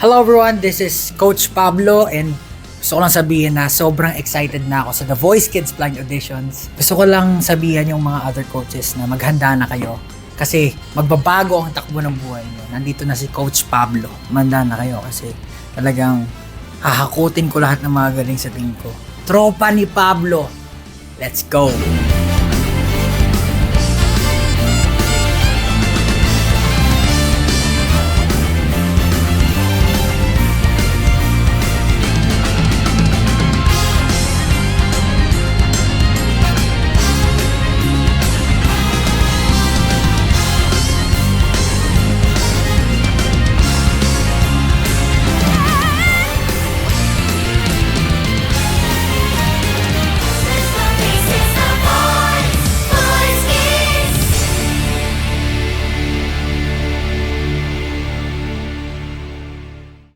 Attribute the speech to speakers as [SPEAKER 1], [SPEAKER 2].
[SPEAKER 1] Hello everyone, this is Coach Pablo and gusto ko lang sabihin na sobrang excited na ako sa The Voice Kids Blind Auditions. Gusto ko lang sabihin yung mga other coaches na maghanda na kayo kasi magbabago ang takbo ng buhay niyo. Nandito na si Coach Pablo. Manda na kayo kasi talagang hahakutin ko lahat ng mga galing sa team ko. Tropa ni Pablo. Let's go!